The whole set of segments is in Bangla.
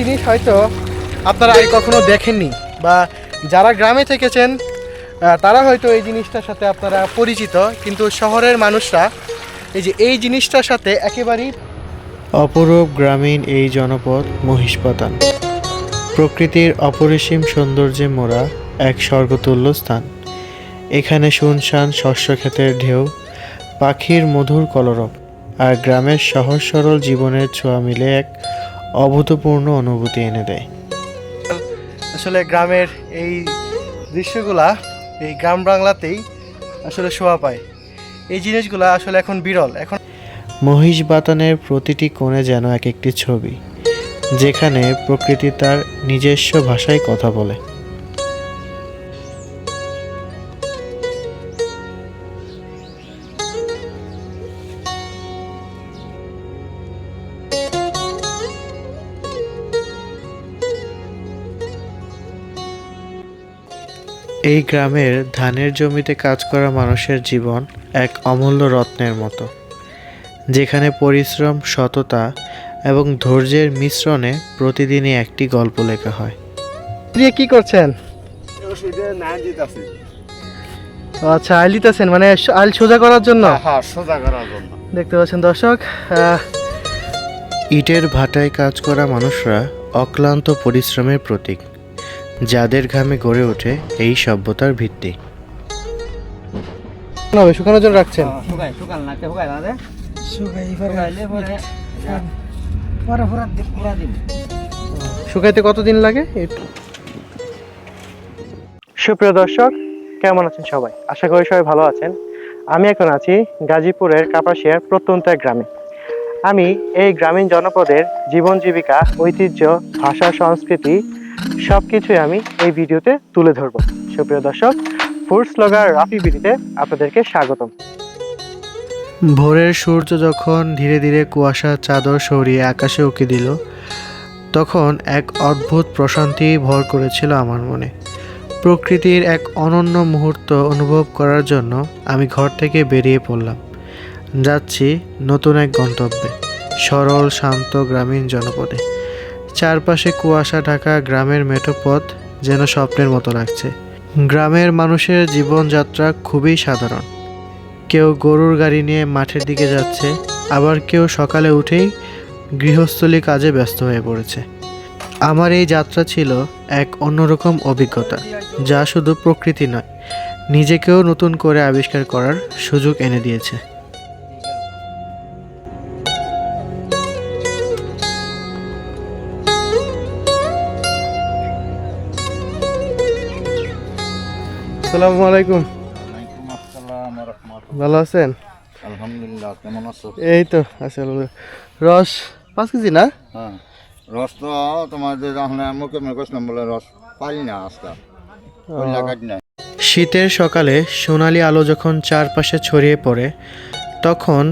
জিনিস হয়তো আপনারা আগে কখনো দেখেননি বা যারা গ্রামে থেকেছেন তারা হয়তো এই জিনিসটার সাথে আপনারা পরিচিত। কিন্তু শহরের মানুষরা এই যে এই জিনিসটার সাথে একেবারেই অপরূপ গ্রামীণ এই জনপদ মহিষপাতান। প্রকৃতির অপরিসীম সৌন্দর্যে মোড়া এক স্বর্গতুল্য স্থান। এখানে শুনশান শস্যক্ষেতের ঢেউ, পাখির মধুর কলরব আর গ্রামের সহজ সরল জীবনের ছোঁয়া মিলে এক অভূতপূর্ণ অনুভূতি এনে দেয়। আসলে গ্রামের এই দৃশ্যগুলা এই গ্রাম বাংলাতেই আসলে শোভা পায়। এই জিনিসগুলো আসলে এখন বিরল। এখন মহিষ বাতানের প্রতিটি কোণে যেন এক একটি ছবি যেখানে প্রকৃতি তার নিজস্ব ভাষায় কথা বলে। এই গ্রামের ধানের জমিতে কাজ করা মানুষের জীবন এক অমূল্য রত্নের মতো। যেখানে পরিশ্রম সততা এবং ধৈর্যের মিশ্রণে প্রতিদিনই একটি গল্প লেখা হয়। দিয়ে কি করছেন? আচ্ছা আইল দিতেছেন মানে আইল সোজা করার জন্য? হ্যাঁ সোজা করার জন্য। দেখতে পাচ্ছেন দর্শক ইটের ভাটায় কাজ করা মানুষরা অক্লান্ত পরিশ্রমের প্রতীক। যাদের ঘামে গড়ে ওঠে এই সভ্যতার ভিত্তি। হবে শুকানোর জন্য রাখছেন? শুকাই শুকাল না শুকাই না রে শুকাইলে পরে পরে পুরা দিন। শুকাইতে কতদিন লাগে? সুপ্রিয় দর্শক কেমন আছেন সবাই? আশা করি সবাই ভালো আছেন। আমি এখন আছি গাজীপুরের কাপাসিয়ার প্রত্যন্ত এক গ্রামে। আমি এই গ্রামীণ জনপদের জীবন জীবিকা ঐতিহ্য ভাষা সংস্কৃতি সব কিছুই আমি এই ভিডিওতে তুলে ধরব। সুপ্রিয় দর্শক ফুড স্লগার রাফি বিডিতে আপনাদেরকে স্বাগতম। ভোরের সূর্য যখন ধীরে ধীরে কুয়াশার চাদর সরিয়ে আকাশে উকি দিল, তখন এক অদ্ভুত প্রশান্তি ভর করেছিল আমার মনে। প্রকৃতির এক অনন্য মুহূর্ত অনুভব করার জন্য আমি ঘর থেকে বেরিয়ে পড়লাম। যাচ্ছি নতুন এক গন্তব্যে, সরল, শান্ত, গ্রামীণ জনপদে। চারপাশে কুয়াশা ঢাকা গ্রামের মেঠো পথ যেন স্বপ্নের মতো লাগছে। গ্রামের মানুষের জীবনযাত্রা খুবই সাধারণ। কেউ গরুর গাড়ি নিয়ে মাঠের দিকে যাচ্ছে, আবার কেউ সকালে উঠেই গৃহস্থলী কাজে ব্যস্ত হয়ে পড়েছে। আমার এই যাত্রা ছিল এক অন্যরকম অভিজ্ঞতা, যা শুধু প্রকৃতি নয়, নিজেকেও নতুন করে আবিষ্কার করার সুযোগ এনে দিয়েছে। আসসালামু আলাইকুম। ওয়ালাইকুম আসসালাম রহমতুল্লাহ। ভালো আছেন? আলহামদুলিল্লাহ কেমন আছো? এই তো আছে। রস পাঁচ কেজি না? হ্যাঁ রস তো তোমার যে মুখে মুখে বলে রস পারি না আজকাল। শীতের সকালে সোনালি আলো যখন চারপাশে ছড়িয়ে পড়ে তখন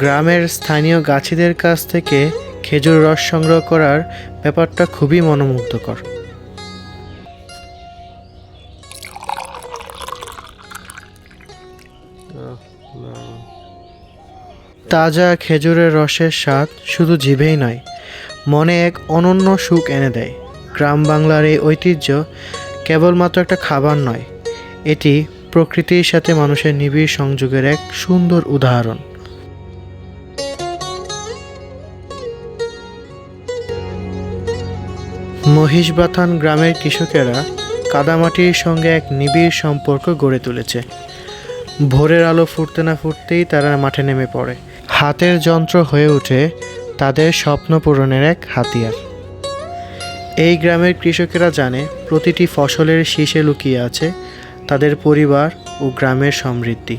গ্রামের স্থানীয় গাছিদের কাছ থেকে খেজুর রস সংগ্রহ করার ব্যাপারটা খুবই মনোমুগ্ধকর। তাজা খেজুরের রসের স্বাদ শুধু জিভেই নয়, মনে এক অনন্য সুখ এনে দেয়। গ্রাম বাংলার এই ঐতিহ্য কেবলমাত্র একটা খাবার নয়, এটি প্রকৃতির সাথে মানুষের নিবিড় সংযোগের এক সুন্দর উদাহরণ। মহিষবাথান গ্রামের কৃষকেরা কাদামাটির সঙ্গে এক নিবিড় সম্পর্ক গড়ে তুলেছে। ভোরের আলো ফুটতে না ফুটতেই তারা মাঠে নেমে পড়ে। হাতের যন্ত্র হয়ে ওঠে তাদের স্বপ্ন পূরণের এক হাতিয়ার। এই গ্রামের কৃষকেরা জানে প্রতিটি ফসলের শীষে লুকিয়ে আছে তাদের পরিবার ও গ্রামের সমৃদ্ধি।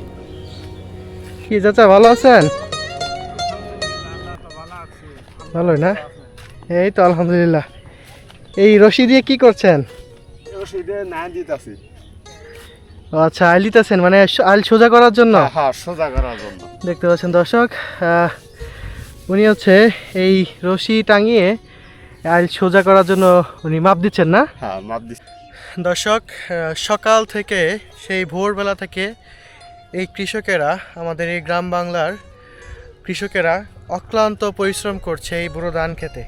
কি চাচা ভালো আছেন? ভালোই না? এই তো আলহামদুলিল্লাহ। এই রশি দিয়ে কি করছেন? ওষুধে না দিতেছি। ও আচ্ছা আইল দিতেছেন মানে আইল সোজা করার জন্য? হ্যাঁ সোজা করার জন্য। দেখতে পাচ্ছেন দর্শক উনি হচ্ছে এই রশি টাঙিয়ে আইল সোজা করার জন্য উনি মাপ দিচ্ছেন না? হ্যাঁ মাপ দিচ্ছি। দর্শক সকাল থেকে সেই ভোরবেলা থেকে এই কৃষকেরা আমাদের এই গ্রাম বাংলার কৃষকেরা অক্লান্ত পরিশ্রম করছে এই বুড়ো ধান খেতে।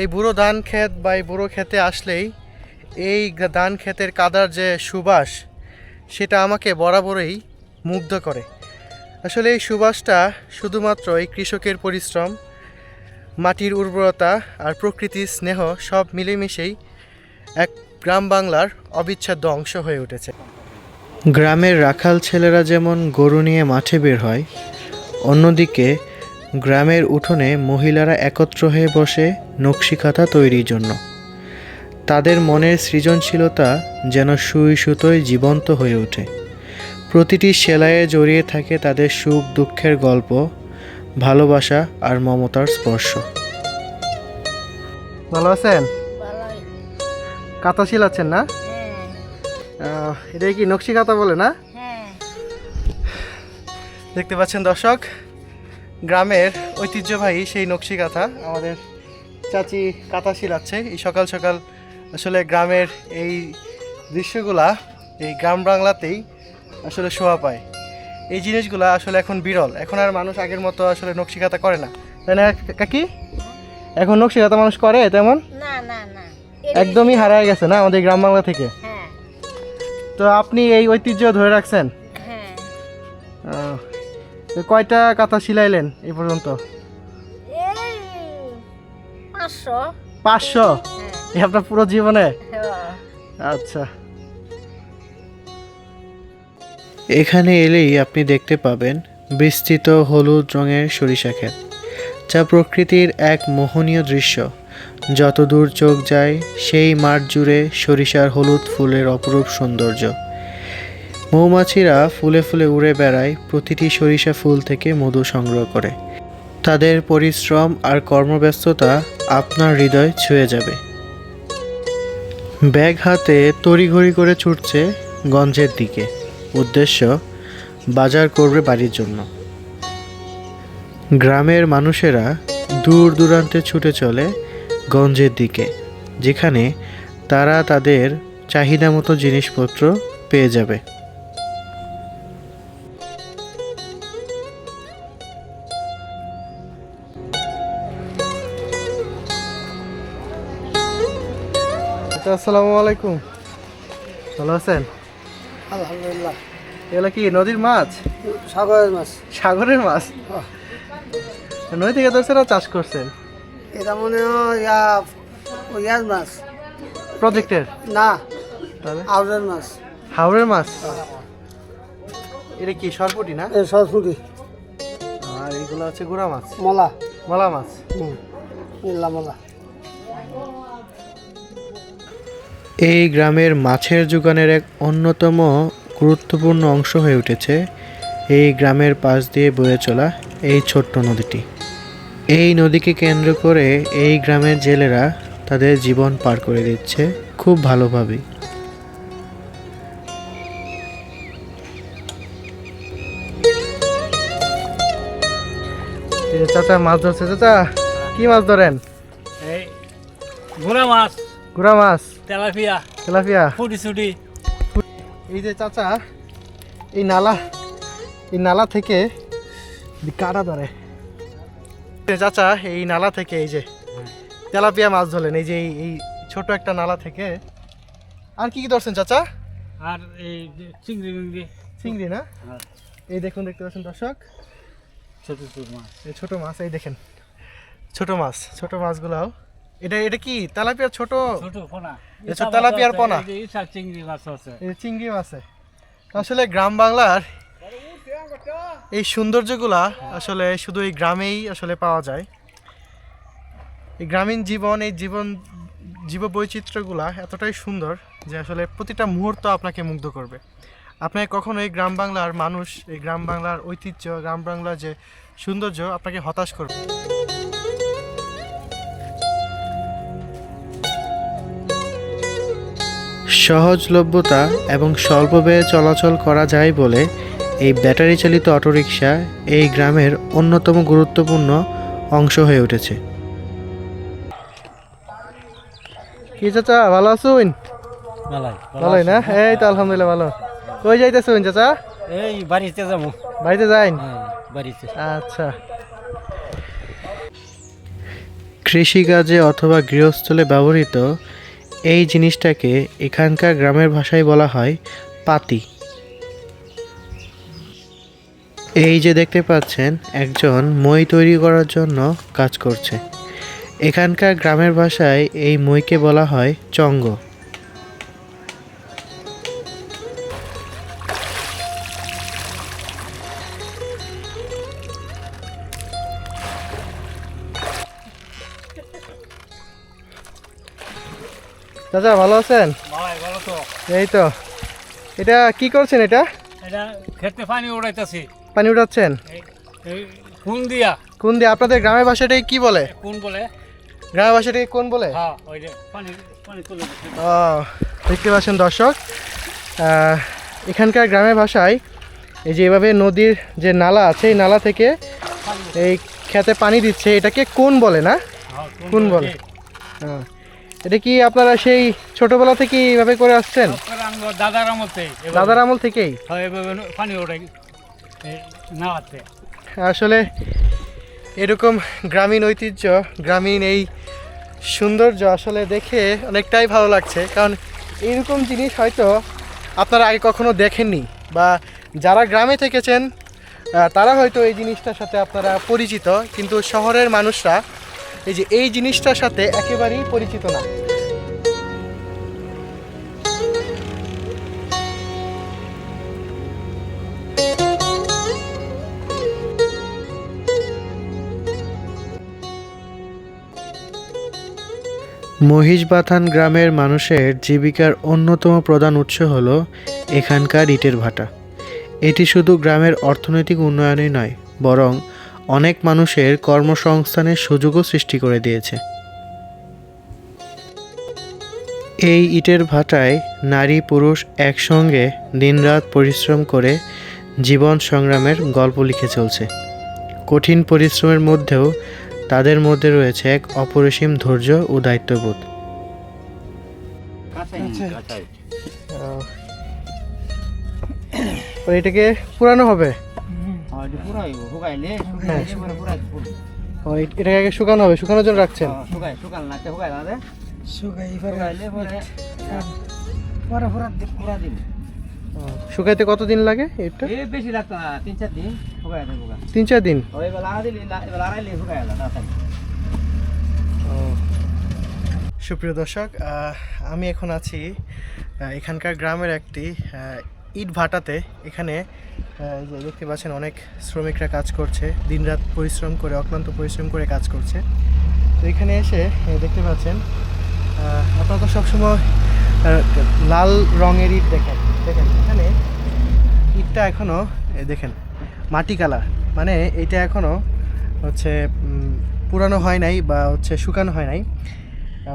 এই বুড়ো ধান ক্ষেত বা এই বুড়ো ক্ষেতে আসলেই এই ধান ক্ষেতের কাদার যে সুবাস সেটা আমাকে বরাবরই মুগ্ধ করে। আসলে এই সুবাসটা শুধুমাত্র এই কৃষকের পরিশ্রম, মাটির উর্বরতা আর প্রকৃতির স্নেহ সব মিলেমিশেই এক গ্রাম বাংলার অবিচ্ছেদ্য অংশ হয়ে উঠেছে। গ্রামের রাখাল ছেলেরা যেমন গরু নিয়ে মাঠে বের হয়, অন্যদিকে গ্রামের উঠোনে মহিলারা একত্র হয়ে বসে নকশিকাঁথা তৈরির জন্য। তাদের মনের সৃজনশীলতা যেন সুই সুতোয় জীবন্ত হয়ে ওঠে। প্রতিটি সেলাইয়ে জড়িয়ে থাকে তাদের সুখ দুঃখের গল্প ভালোবাসা আর মমতার স্পর্শ। ভালো আছেন? ভালোই কাঁথা শিলাচ্ছেন না? হ্যাঁ। এটাই কি নকশি কাঁথা বলে না? হ্যাঁ। দেখতে পাচ্ছেন দর্শক গ্রামের ঐতিহ্যবাহী সেই নকশি কাঁথা। আমাদের চাচি কাঁথা শিলাচ্ছে এই সকাল সকাল আসলে গ্রামের এই দৃশ্যগুলা এই গ্রাম বাংলাতেই আসলে শোভা পায়। এই জিনিসগুলা আসলে এখন বিরল। এখন আর মানুষ আগের মতো আসলে নকশি কাঁথা করে না। তাই না কাকি? এখন নকশি কাঁথা মানুষ করে তেমন? না না না। একদমই হারায় গেছে না আমাদের গ্রাম বাংলা থেকে? হ্যাঁ। তো আপনি এই ঐতিহ্য ধরে রাখছেন? হ্যাঁ। কয়টা কাঁথা শিলাইলেন এই পর্যন্ত? এই পাঁচশো। পাঁচশো? হ্যাঁ। আপনার পুরো জীবনে? হ্যাঁ। আচ্ছা। এখানে এলেই আপনি দেখতে পাবেন বিস্তৃত হলুদ রঙের সরিষা ক্ষেত যা প্রকৃতির এক মোহনীয় দৃশ্য। যত দূর চোখ যায় সেই মাঠ জুড়ে সরিষার হলুদ ফুলের অপরূপ সৌন্দর্য। মৌমাছিরা ফুলে ফুলে উড়ে বেড়ায় প্রতিটি সরিষা ফুল থেকে মধু সংগ্রহ করে। তাদের পরিশ্রম আর কর্মব্যস্ততা আপনার হৃদয় ছুঁয়ে যাবে। ব্যাগ হাতে তড়িঘড়ি করে ছুটছে গঞ্জের দিকে। উদ্দেশ্য, বাজার করবে বাড়ির জন্য। গ্রামের মানুষেরা দূর দূরান্তে ছুটে চলে গঞ্জের দিকে, যেখানে তারা তাদের চাহিদা মতো জিনিসপত্র পেয়ে যাবে। আচ্ছা, আসসালামু আলাইকুম। ভালো আছেন? আলহামদুলিল্লাহ। এগুলো কি নদীর মাছ? সাগরের মাছ। সাগরের মাছ? নদী থেকে ধরছেন আর চাষ করছেন। এটা মনে হয় ইয়া ইয়ার মাছ। প্রজেক্টের না আউরের মাছ। হাওড়ের মাছ? এটা কি সরপুটি না? সরস্বতী আর এগুলো হচ্ছে গুড়া মাছ। মলা। মলা মাছ? হুম মলা। এই গ্রামের মাছের যোগানের এক অন্যতম গুরুত্বপূর্ণ অংশ হয়ে উঠেছে এই গ্রামের পাশ দিয়ে বয়ে চলা এই ছোট্ট নদীটি। এই নদীকে কেন্দ্র করে এই গ্রামের জেলেরা তাদের জীবন পার করে দিচ্ছে খুব ভালোভাবেই। চাচা মাছ ধরছে চাচা। কি মাছ ধরেন? এই ঘোড়া মাছ। গুড়া মাছ? তেলাপিয়া। তেলাপিয়া? ফুটি ছুটি এই যে চাচা এই নালা এই নালা থেকে কাটা ধরে। চাচা এই নালা থেকে এই যে তেলাপিয়া মাছ ধরলেন। এই যে এই- ছোট একটা নালা থেকে। আর কি কি ধরছেন চাচা? আর এই যে চিংড়ি মিংড়ি। চিংড়ি না? হ্যাঁ। এই দেখুন দেখতে পাচ্ছেন দর্শক? ছোট ছোট মাছ। এই ছোট মাছ এই দেখেন। ছোট মাছ ছোট মাছগুলাও এটা এটা কি? তেলাপিয়া ছোট? ছোট পোনা। এ ছোট তেলাপিয়ার পোনা? চিংড়ি মাছ আছে। এই চিংড়ি মাছে আসলে গ্রাম বাংলার এই সৌন্দর্যগুলা আসলে শুধু এই গ্রামেই আসলে পাওয়া যায়। এই গ্রামীণ জীবন এই জীবন জীব বৈচিত্র্যগুলা এতটাই সুন্দর যে আসলে প্রতিটা মুহূর্ত আপনাকে মুগ্ধ করবে। আপনাকে কখনো এই গ্রাম বাংলার মানুষ এই গ্রাম বাংলার ঐতিহ্য গ্রাম বাংলার যে সৌন্দর্য আপনাকে হতাশ করবে? সহজলভ্যতা এবং স্বল্প ব্যয়ে চলাচল করা যায় বলে এই ব্যাটারি চালিত অটোরিকশা এই গ্রামের অন্যতম গুরুত্বপূর্ণ অংশ হয়ে উঠেছে। কি চাচা ভালো আছুন মেলাই ভালোই না? এই তো আলহামদুলিল্লাহ ভালো। কই যাইতেছুন চাচা? এই বাড়িতে যাব। বাড়িতে যাইন হ্যাঁ বাড়িতে। আচ্ছা। কৃষিকাজে অথবা গৃহস্থলে ব্যবহৃত এই জিনিসটাকে এখানকার গ্রামের ভাষায় বলা হয় পাতি। এই যে দেখতে পাচ্ছেন, একজন মই তৈরি করার জন্য কাজ করছে। এখানকার গ্রামের ভাষায় এই মইকে বলা হয় চঙ্গ। চাচা ভালো আছেন? এই তো। এটা কি করছেন এটা? এটা খেতে পানি উড়াইতেছি। পানি উঠাচ্ছেন কোন দিয়া। কোন দিয়ে। আপনাদের গ্রামের ভাষাটাই কি বলে? কোন বলে। গ্রামের ভাষাটাকে কোন বলে। ও দেখতে পাচ্ছেন দর্শক এখানকার গ্রামের ভাষায় এই যে এভাবে নদীর যে নালা আছে এই নালা থেকে এই খেতে পানি দিচ্ছে। এটাকে কোন বলে না? হ্যাঁ, কোন বলে? হ্যাঁ। এটা কি আপনারা সেই ছোটবেলা থেকে এইভাবে করে আসছেন? দাদার আমতে দাদার আমল থেকেই? হ্যাঁ পানি আসলে এরকম গ্রামীণ ঐতিহ্য গ্রামীণ এই সৌন্দর্য আসলে দেখে অনেকটাই ভালো লাগছে। কারণ এইরকম জিনিস হয়তো আপনারা আগে কখনো দেখেননি বা যারা গ্রামে থেকেছেন তারা হয়তো এই জিনিসটার সাথে আপনারা পরিচিত কিন্তু শহরের মানুষরা এই যে এই জিনিসটার সাথে একেবারেই পরিচিত না। মহিষবাথান গ্রামের মানুষের জীবিকার অন্যতম প্রধান উৎস হল এখানকার ইটের ভাটা। এটি শুধু গ্রামের অর্থনৈতিক উন্নয়নই নয়, বরং অনেক মানুষের কর্মসংস্থানের সুযোগও সৃষ্টি করে দিয়েছে। এই ইটের ভাটায় নারী পুরুষ একসঙ্গে দিনরাত পরিশ্রম করে জীবন সংগ্রামের গল্প লিখে চলছে। কঠিন পরিশ্রমের মধ্যেও তাদের মধ্যে রয়েছে এক অপরিসীম ধৈর্য ও দায়িত্ববোধ। তো এটাকে পুরানো হবে। এটাকে আগে শুকানো হবে শুকানোর জন্য রাখছেন? শুকাই শুকান লাগতে শুকাই না রে শুকাই পরে শুকাইলে পরে পরে পরে পুরা দিন। শুকাইতে কতদিন লাগে এটা? এ বেশি লাগতো না তিন চার দিন শুকাই তিন চার দিন? ওই বেলা দিলি এবার আড়াইলে শুকাই গেল তাড়াতাড়ি। সুপ্রিয় দর্শক আমি এখন আছি এখানকার গ্রামের একটি ইট ভাটাতে। এখানে যে দেখতে পাচ্ছেন অনেক শ্রমিকরা কাজ করছে, দিনরাত পরিশ্রম করে, অক্লান্ত পরিশ্রম করে কাজ করছে। তো এখানে এসে দেখতে পাচ্ছেন আপনারা তো সবসময় লাল রঙের ইট দেখেন দেখেন, এখানে ইটটা এখনও দেখেন, মাটি কালার মানে এটা এখনও হচ্ছে পুরানো হয় নাই বা হচ্ছে শুকানো হয় নাই।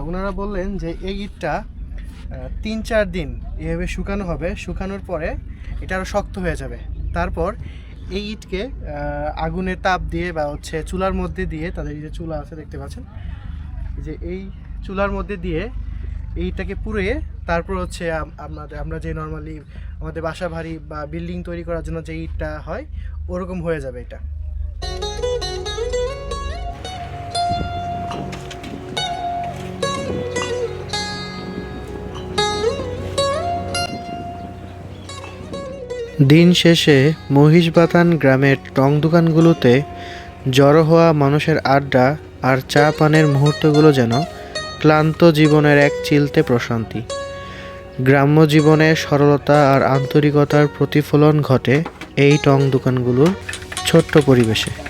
ওনারা বললেন যে এই ইটটা তিন চার দিন এভাবে শুকানো হবে, শুকানোর পরে এটা আরও শক্ত হয়ে যাবে। তারপর এই ইটকে আগুনের তাপ দিয়ে বা হচ্ছে চুলার মধ্যে দিয়ে, তাদের যে চুলা আছে দেখতে পাচ্ছেন যে এই চুলার মধ্যে দিয়ে এইটাকে পুড়ে তারপর হচ্ছে আম- আমাদের, আমরা যে নর্মালি আমাদের বাসা বাড়ি বা বিল্ডিং তৈরি করার জন্য যে ইটটা হয়, ওরকম হয়ে যাবে এটা। দিন শেষে মহিষবাতান গ্রামের টং দোকানগুলোতে জড়ো হওয়া মানুষের আড্ডা আর চা পানের মুহূর্তগুলো যেন ক্লান্ত জীবনের এক চিলতে প্রশান্তি। গ্রাম্য জীবনে সরলতা আর আন্তরিকতার প্রতিফলন ঘটে এই টং দোকানগুলোর ছোট্ট পরিবেশে।